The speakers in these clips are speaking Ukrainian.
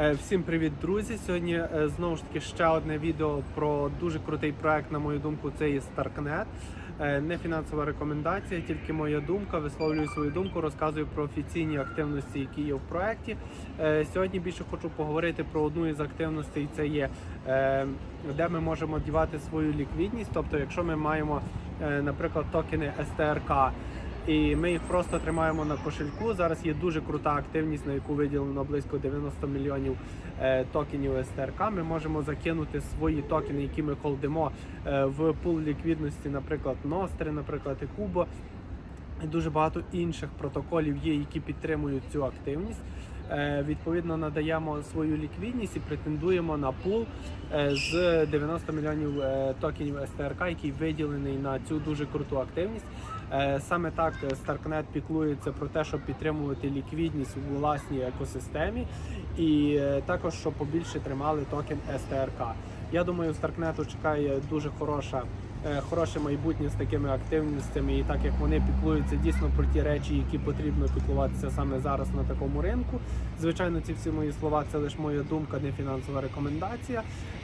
Е, Всім привіт, друзі! Сьогодні е, знову ж таки ще одне відео про дуже крутий проект, на мою думку, це є Starknet. Е, Не фінансова рекомендація, тільки моя думка. Висловлюю свою думку, розказую про офіційні активності, які є в проекті. Е, Сьогодні більше хочу поговорити про одну із активностей. Це є де ми можемо дівати свою ліквідність. Тобто, якщо ми маємо, наприклад, токени СТРК. І ми їх просто тримаємо на кошельку. Зараз є дуже крута активність, на яку виділено близько 90 мільйонів е, токенів СТРК. Ми можемо закинути свої токени, які ми холдимо е, в пул ліквідності, наприклад, Ностри, наприклад, і Кубо. І дуже багато інших протоколів є, які підтримують цю активність. Е, Відповідно, надаємо свою ліквідність і претендуємо на пул е, з 90 мільйонів е, токенів СТРК, який виділений на цю дуже круту активність. Саме так Starknet піклується про те, щоб підтримувати ліквідність у власній екосистемі, і також щоб побільше тримали токен СТРК. Я думаю, Старкнету чекає дуже хороша. е, Хороше майбутнє з такими активностями, і так як вони піклуються дійсно про ті речі, які потрібно піклуватися саме зараз на такому ринку. Звичайно, ці всі мої слова це лише моя думка, не фінансова рекомендація.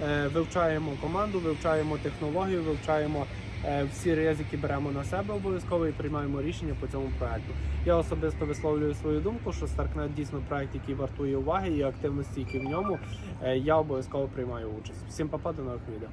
Е, Вивчаємо команду, вивчаємо технологію, вивчаємо всі ризики, беремо на себе обов'язково і приймаємо рішення по цьому проекту. Я особисто висловлюю свою думку, що Starknet дійсно проект, який вартує уваги і активності, які в ньому. Е, Я обов'язково приймаю участь. Всім папа, до нових відео.